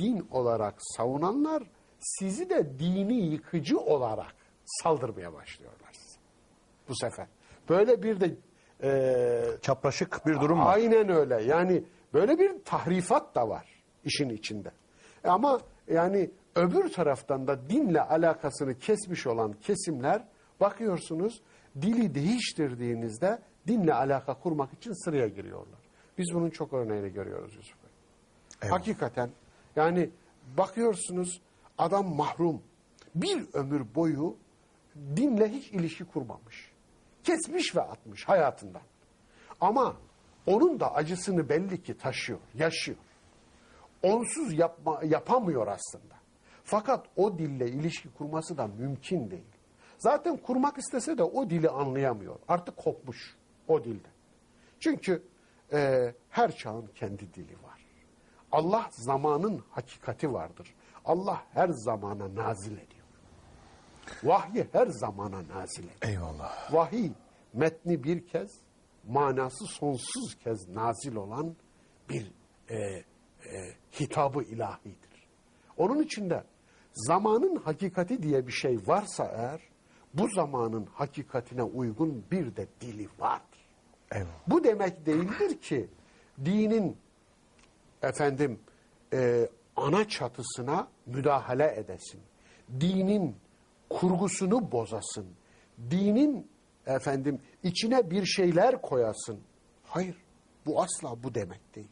din olarak savunanlar sizi de dini yıkıcı olarak saldırmaya başlıyorlar size. Bu sefer. Böyle bir de e, Çapraşık bir durum var. Aynen öyle. Yani böyle bir tahrifat da var işin içinde. Ama yani öbür taraftan da dinle alakasını kesmiş olan kesimler bakıyorsunuz dili değiştirdiğinizde dinle alaka kurmak için sıraya giriyorlar. Biz bunun çok örneğini görüyoruz Yusuf Bey. Eyvallah. Hakikaten yani bakıyorsunuz adam mahrum. Bir ömür boyu dinle hiç ilişki kurmamış. Kesmiş ve atmış hayatından. Ama onun da acısını belli ki taşıyor, yaşıyor. Onsuz yapma, yapamıyor aslında. Fakat o dille ilişki kurması da mümkün değil. Zaten kurmak istese de o dili anlayamıyor. Artık kopmuş o dilde. Çünkü e, her çağın kendi dili var. Allah zamanın hakikati vardır. Allah her zamana nazil ediyor. Vahyi her zamana nazil ediyor. Eyvallah. Vahiy metni bir kez, manası sonsuz kez nazil olan bir e, e, hitabı ilahidir. Onun içinde zamanın hakikati diye bir şey varsa eğer, bu zamanın hakikatine uygun bir de dili vardır. Eyvallah. Bu demek değildir ki dinin efendim e, ana çatısına müdahale edesin. Dinin kurgusunu bozasın. Dinin efendim içine bir şeyler koyasın. Hayır. Bu asla bu demek değil.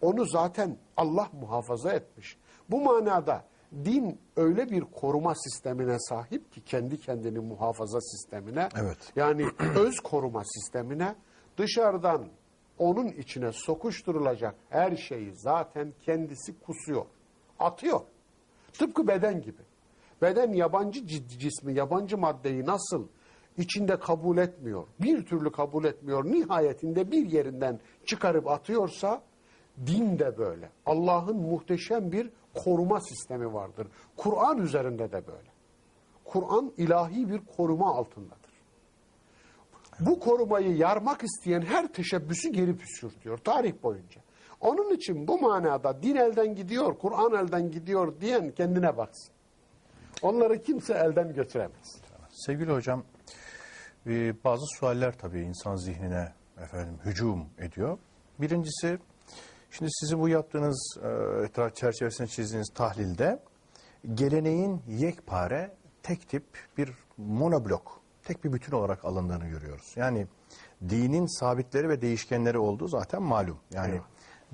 Onu zaten Allah muhafaza etmiş. Bu manada din öyle bir koruma sistemine sahip ki kendi kendini muhafaza sistemine. Evet. Yani öz koruma sistemine dışarıdan onun içine sokuşturulacak her şeyi zaten kendisi kusuyor. Atıyor. Tıpkı beden gibi. Beden yabancı cismi, yabancı maddeyi nasıl içinde kabul etmiyor, bir türlü kabul etmiyor, nihayetinde bir yerinden çıkarıp atıyorsa din de böyle. Allah'ın muhteşem bir koruma sistemi vardır. Kur'an üzerinde de böyle. Kur'an ilahi bir koruma altındadır. Bu korumayı yarmak isteyen her teşebbüsü geri püskürtüyor tarih boyunca. Onun için bu manada din elden gidiyor, Kur'an elden gidiyor diyen kendine baksın. Onları kimse elden götüremez. Sevgili hocam, e, bazı sualler tabii insan zihnine efendim hücum ediyor. Birincisi, şimdi sizin bu yaptığınız etraf çerçevesine çizdiğiniz tahlilde geleneğin yekpare tek tip bir monoblok, tek bir bütün olarak alındığını görüyoruz. Yani dinin sabitleri ve değişkenleri olduğu zaten malum. Yani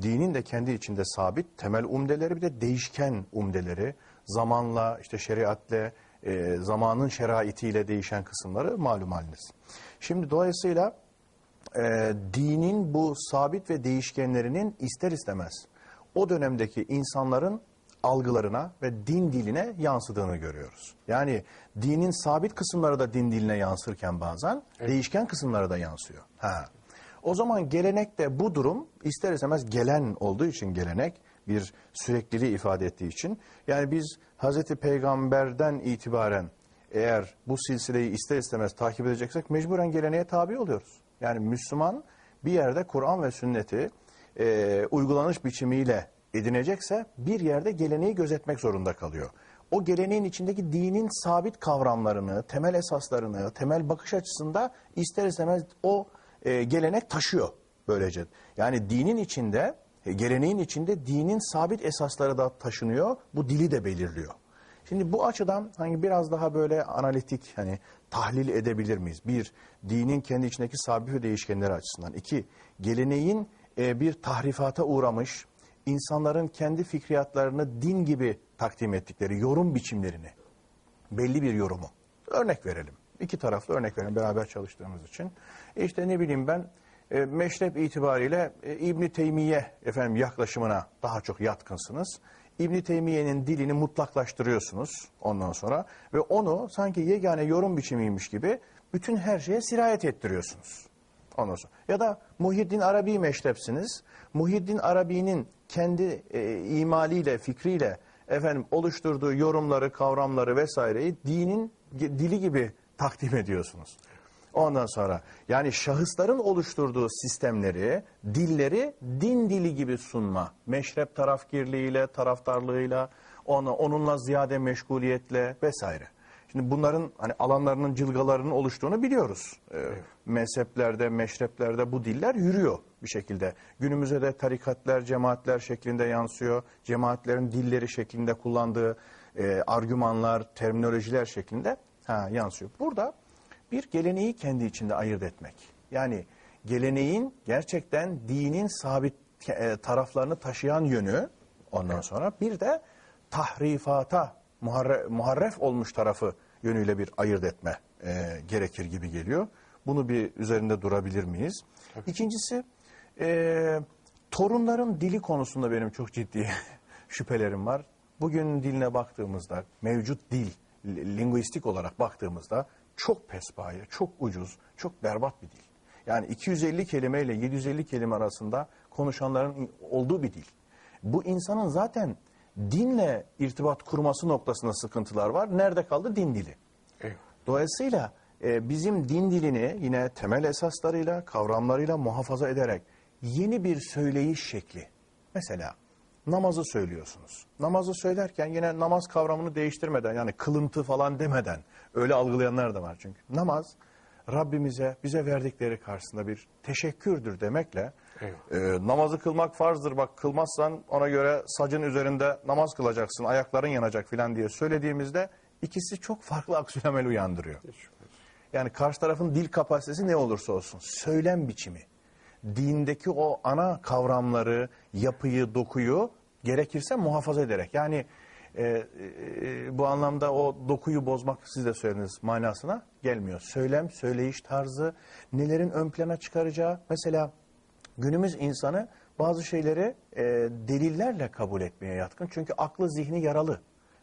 dinin de kendi içinde sabit temel umdeleri bir de değişken umdeleri zamanla işte şeriatle e, zamanın şeraitiyle değişen kısımları malum haliniz. Şimdi dolayısıyla e, dinin bu sabit ve değişkenlerinin ister istemez o dönemdeki insanların algılarına ve din diline yansıdığını görüyoruz. Yani dinin sabit kısımları da din diline yansırken bazen değişken kısımları da yansıyor. Ha. O zaman gelenekte bu durum ister istemez gelen olduğu için gelenek bir sürekliliği ifade ettiği için yani biz Hazreti Peygamber'den itibaren eğer bu silsileyi ister istemez takip edeceksek mecburen geleneğe tabi oluyoruz. Yani Müslüman bir yerde Kur'an ve sünneti e, uygulanış biçimiyle edinecekse bir yerde geleneği gözetmek zorunda kalıyor. O geleneğin içindeki dinin sabit kavramlarını, temel esaslarını, temel bakış açısında ister istemez o e, gelenek taşıyor böylece. Yani dinin içinde, e, geleneğin içinde dinin sabit esasları da taşınıyor, bu dili de belirliyor. Şimdi bu açıdan hani biraz daha böyle analitik hani tahlil edebilir miyiz? Bir, dinin kendi içindeki sabit ve değişkenleri açısından. İki, geleneğin e, bir tahrifata uğramış, insanların kendi fikriyatlarını din gibi takdim ettikleri yorum biçimlerini, belli bir yorumu. Örnek verelim. İki taraflı örnek verelim beraber çalıştığımız için. E İşte ne bileyim ben e, meşrep itibariyle e, İbn Teymiye efendim yaklaşımına daha çok yatkınsınız. İbn Teymiye'nin dilini mutlaklaştırıyorsunuz ondan sonra ve onu sanki yegane yorum biçimiymiş gibi bütün her şeye sirayet ettiriyorsunuz. Ondan sonra. Ya da Muhyiddin Arabi meşrepsiniz. Muhyiddin Arabi'nin kendi e, imaliyle, fikriyle efendim oluşturduğu yorumları, kavramları vesaireyi dinin dili gibi takdim ediyorsunuz. Ondan sonra yani şahısların oluşturduğu sistemleri, dilleri din dili gibi sunma. Meşrep tarafgirliğiyle, taraftarlığıyla, ona, onunla ziyade meşguliyetle vesaire. Şimdi bunların hani alanlarının cılgalarının oluştuğunu biliyoruz. Ee, mezheplerde, meşreplerde bu diller yürüyor bir şekilde. Günümüzde de tarikatlar, cemaatler şeklinde yansıyor. Cemaatlerin dilleri şeklinde kullandığı e, argümanlar, terminolojiler şeklinde ha, yansıyor. Burada bir geleneği kendi içinde ayırt etmek. Yani geleneğin gerçekten dinin sabit e, taraflarını taşıyan yönü ondan sonra bir de tahrifata muharre, muharref olmuş tarafı yönüyle bir ayırt etme e, gerekir gibi geliyor. Bunu bir üzerinde durabilir miyiz? İkincisi e, torunların dili konusunda benim çok ciddi şüphelerim var. Bugün diline baktığımızda mevcut dil li- linguistik olarak baktığımızda çok pespaye, çok ucuz, çok berbat bir dil. Yani 250 kelime ile 750 kelime arasında konuşanların olduğu bir dil. Bu insanın zaten dinle irtibat kurması noktasında sıkıntılar var. Nerede kaldı? Din dili. Eyvallah. Dolayısıyla e, bizim din dilini yine temel esaslarıyla, kavramlarıyla muhafaza ederek yeni bir söyleyiş şekli. Mesela namazı söylüyorsunuz. Namazı söylerken yine namaz kavramını değiştirmeden yani kılıntı falan demeden öyle algılayanlar da var çünkü. Namaz Rabbimize bize verdikleri karşısında bir teşekkürdür demekle. E, namazı kılmak farzdır bak kılmazsan ona göre sacın üzerinde namaz kılacaksın ayakların yanacak filan diye söylediğimizde ikisi çok farklı aksiyonel uyandırıyor. Yani karşı tarafın dil kapasitesi ne olursa olsun söylem biçimi, dindeki o ana kavramları, yapıyı, dokuyu gerekirse muhafaza ederek. Yani e, e, bu anlamda o dokuyu bozmak siz de söylediniz manasına gelmiyor. Söylem, söyleyiş tarzı, nelerin ön plana çıkaracağı. Mesela günümüz insanı bazı şeyleri e, delillerle kabul etmeye yatkın. Çünkü aklı zihni yaralı.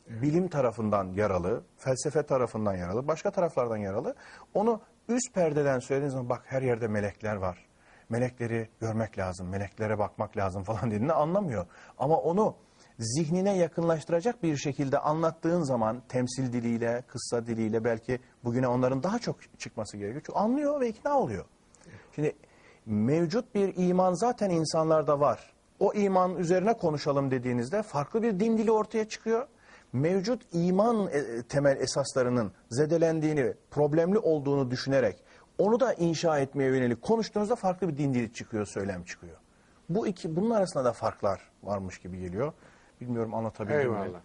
Bilim tarafından yaralı, felsefe tarafından yaralı, başka taraflardan yaralı. Onu üst perdeden söylediğiniz zaman bak her yerde melekler var. Melekleri görmek lazım, meleklere bakmak lazım falan dediğinde anlamıyor. Ama onu zihnine yakınlaştıracak bir şekilde anlattığın zaman temsil diliyle, kıssa diliyle belki bugüne onların daha çok çıkması gerekiyor. Çünkü anlıyor ve ikna oluyor. Şimdi mevcut bir iman zaten insanlarda var. O iman üzerine konuşalım dediğinizde farklı bir din dili ortaya çıkıyor. Mevcut iman e, temel esaslarının zedelendiğini, problemli olduğunu düşünerek onu da inşa etmeye yönelik konuştuğunuzda farklı bir din dili çıkıyor, söylem çıkıyor. Bu iki bunun arasında da farklar varmış gibi geliyor. Bilmiyorum anlatabildim mi? Eyvallah.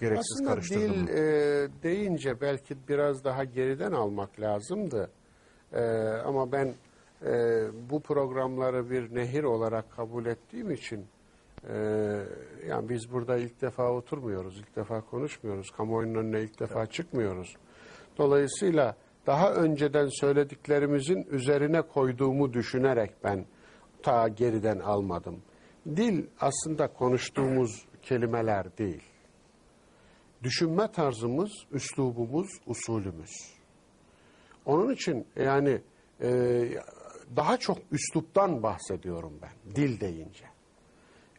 Gereksiz Aslında karıştırdım dil mı? e, deyince belki biraz daha geriden almak lazımdı. E, ama ben e, bu programları bir nehir olarak kabul ettiğim için e, yani biz burada ilk defa oturmuyoruz, ilk defa konuşmuyoruz, kamuoyunun önüne ilk defa çıkmıyoruz. Dolayısıyla daha önceden söylediklerimizin üzerine koyduğumu düşünerek ben ta geriden almadım. Dil aslında konuştuğumuz kelimeler değil düşünme tarzımız, üslubumuz, usulümüz. Onun için yani e, daha çok üsluptan bahsediyorum ben dil deyince.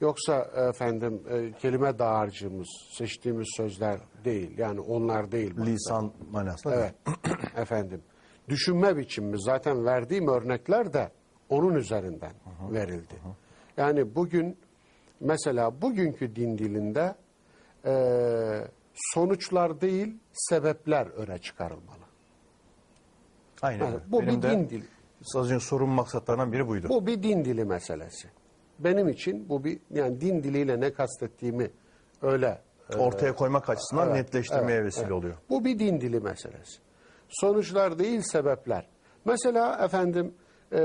Yoksa efendim e, kelime dağarcığımız, seçtiğimiz sözler değil. Yani onlar değil. bak. Lisan manasında Evet efendim. Düşünme biçimimiz zaten verdiğim örnekler de onun üzerinden verildi. Yani bugün mesela bugünkü din dilinde e, sonuçlar değil sebepler öne çıkarılmalı. Aynen. Yani bu Benim bir de din dili. Az önce sorun maksatlarından biri buydu. Bu bir din dili meselesi. Benim için bu bir yani din diliyle ne kastettiğimi öyle e, Ortaya koymak açısından Evet, netleştirmeye evet, vesile evet. oluyor. Bu bir din dili meselesi. Sonuçlar değil sebepler. Mesela efendim e,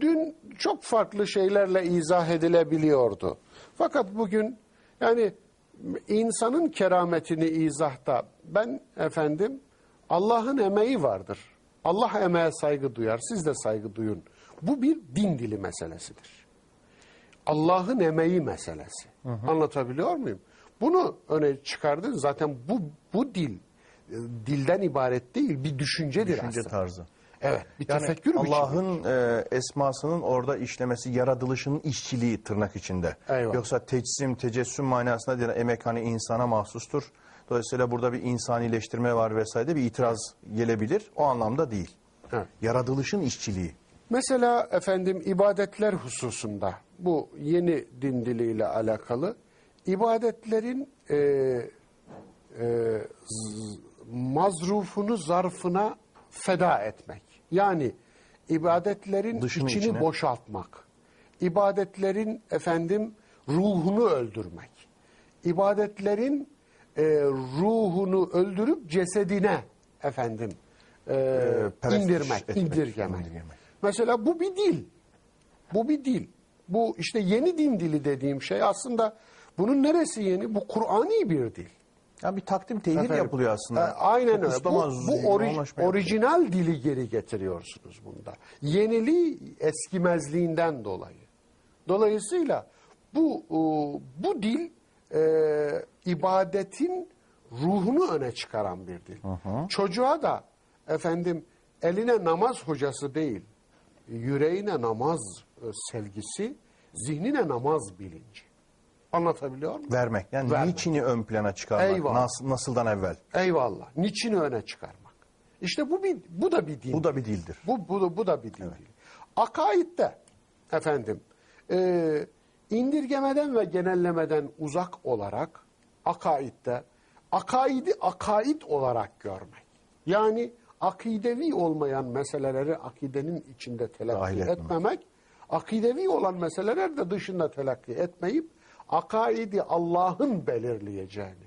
dün çok farklı şeylerle izah edilebiliyordu. Fakat bugün yani insanın kerametini izahta ben efendim Allah'ın emeği vardır. Allah emeğe saygı duyar. Siz de saygı duyun. Bu bir din dili meselesidir. Allah'ın emeği meselesi. Anlatabiliyor muyum? Bunu öne çıkardın zaten bu bu dil e, dilden ibaret değil bir düşüncedir Düşünce aslında. tarzı. Evet, bir Yani tefekkür. Allah'ın e, esmasının orada işlemesi, yaratılışının işçiliği tırnak içinde. Eyvallah. Yoksa teçsim, tecessüm manasında emek hani insana mahsustur. Dolayısıyla burada bir insanileştirme var vesaire bir itiraz gelebilir. O anlamda değil. Evet. Yaratılışın işçiliği. Mesela efendim ibadetler hususunda bu yeni din diliyle alakalı ibadetlerin e, e, mazrufunu zarfına feda etmek. Yani ibadetlerin Dışını içini içine. boşaltmak. ibadetlerin efendim ruhunu öldürmek. ibadetlerin e, ruhunu öldürüp cesedine efendim e, perestiş indirmek, etmek, indirgemek. indirgemek. Mesela bu bir dil. Bu bir dil. Bu işte yeni din dili dediğim şey aslında bunun neresi yeni? Bu Kur'ani bir dil. Yani bir takdim tehir Efendim, yapılıyor aslında. e, aynen öyle. Bu, bu ori- orijinal dili geri getiriyorsunuz bunda. Yeniliği eskimezliğinden dolayı. Dolayısıyla bu e, bu dil e, ibadetin ruhunu öne çıkaran bir dil. Çocuğa da efendim eline namaz hocası değil, yüreğine namaz e, sevgisi, zihnine namaz bilinci. Anlatabiliyor muyum? Vermek. Yani Vermek. niçini ön plana çıkarmak? Eyvallah. Nasıl, nasıldan evvel? Eyvallah. Niçini öne çıkarmak? İşte bu bir bu da bir din. Bu da bir dildir. Bu bu, bu da bir din. değil. Akaidde efendim e, indirgemeden ve genellemeden uzak olarak akaidde akaidi akaid olarak görmek. Yani akidevi olmayan meseleleri akidenin içinde Dahil telakki etmemek. etmemek, akidevi olan meseleler de dışında telakki etmeyip akaidi Allah'ın belirleyeceğini,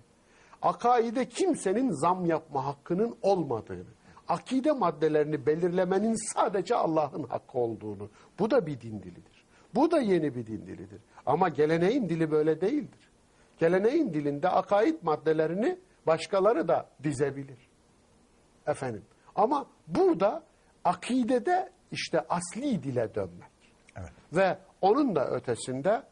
akaide kimsenin zam yapma hakkının olmadığını, akide maddelerini belirlemenin sadece Allah'ın hakkı olduğunu. Bu da bir din dilidir. Bu da yeni bir din dilidir. Ama geleneğin dili böyle değildir. Geleneğin dilinde akaid maddelerini başkaları da dizebilir. Efendim. Ama burada akidede işte asli dile dönmek. Evet. Ve onun da ötesinde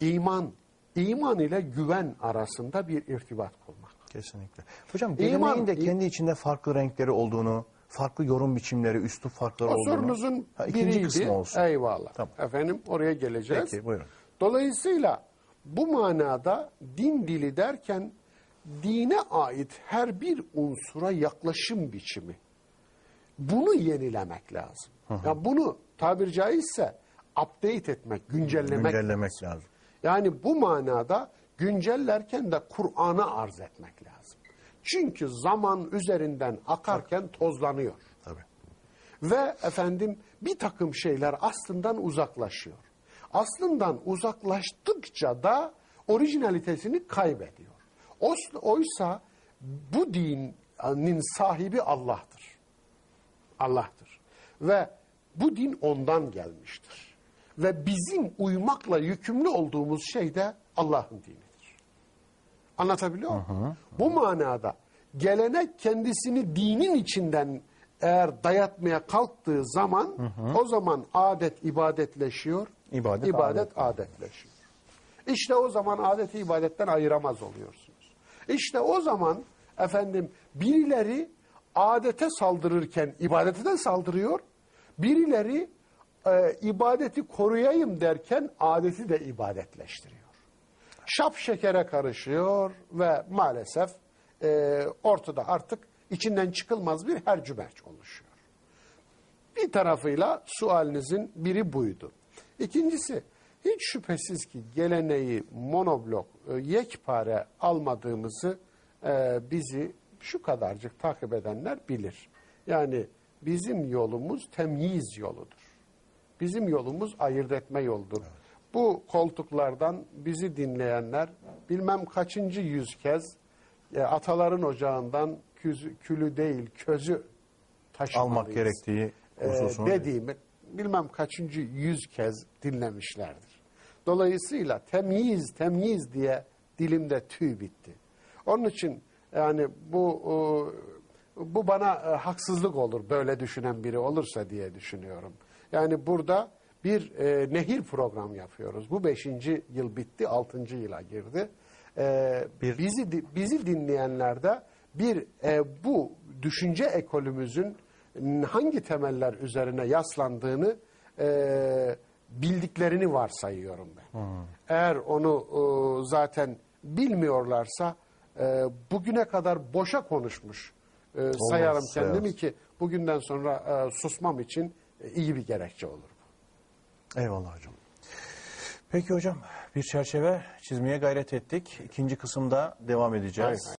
iman, iman ile güven arasında bir irtibat kurmak. Kesinlikle. Hocam geleneğin İman- de kendi içinde farklı renkleri olduğunu, farklı yorum biçimleri, üslup farkları O olduğunu. sorunuzun Ha, ikinci biriydi. kısmı olsun. Eyvallah. Tamam. Efendim oraya geleceğiz. Peki, buyurun. Dolayısıyla bu manada din dili derken dine ait her bir unsura yaklaşım biçimi. Bunu yenilemek lazım. Ya bunu tabir caizse update etmek, güncellemek. Güncellemek lazım. Yani bu manada güncellerken de Kur'an'a arz etmek lazım. Çünkü zaman üzerinden akarken tozlanıyor. Tabii. Ve efendim bir takım şeyler aslından uzaklaşıyor. Aslından uzaklaştıkça da orijinalitesini kaybediyor. Oysa bu dinin sahibi Allah'tır. Allah'tır. Ve bu din ondan gelmiştir. Ve bizim uymakla yükümlü olduğumuz şey de Allah'ın dinidir. Anlatabiliyor muyum? Bu manada gelenek kendisini dinin içinden eğer dayatmaya kalktığı zaman o zaman adet ibadetleşiyor, İbadet ibadet adetleşiyor. İşte o zaman adeti ibadetten ayıramaz oluyorsunuz. İşte o zaman efendim birileri adete saldırırken ibadete de saldırıyor. Birileri e, ibadeti koruyayım derken adeti de ibadetleştiriyor. Şap şekere karışıyor ve maalesef e, ortada artık içinden çıkılmaz bir hercümerç oluşuyor. Bir tarafıyla sualinizin biri buydu. İkincisi hiç şüphesiz ki geleneği monoblok e, yekpare almadığımızı e, bizi şu kadarcık takip edenler bilir. Yani bizim yolumuz temyiz yoludur. Bizim yolumuz ayırt etme yoludur. Bu koltuklardan bizi dinleyenler bilmem kaçıncı yüz kez e, ataların ocağından küzü- külü değil közü taşımalıyız. Almak gerektiği Ee, hususunu. dediğimi bilmem kaçıncı yüz kez dinlemişlerdir. Dolayısıyla temyiz temyiz diye dilimde tüy bitti. Onun için yani bu bu bana e, haksızlık olur böyle düşünen biri olursa diye düşünüyorum. Yani burada bir e, nehir program yapıyoruz. Bu beşinci yıl bitti, altıncı yıla girdi. E, Bir- bizi bizi dinleyenlerde bir e, bu düşünce ekolümüzün hangi temeller üzerine yaslandığını e, bildiklerini varsayıyorum ben. Eğer onu e, zaten bilmiyorlarsa e, bugüne kadar boşa konuşmuş e, sayarım sayarız. kendimi ki bugünden sonra e, susmam için e, iyi bir gerekçe olur. Eyvallah hocam. Peki hocam bir çerçeve çizmeye gayret ettik. İkinci kısımda devam edeceğiz. Hayır,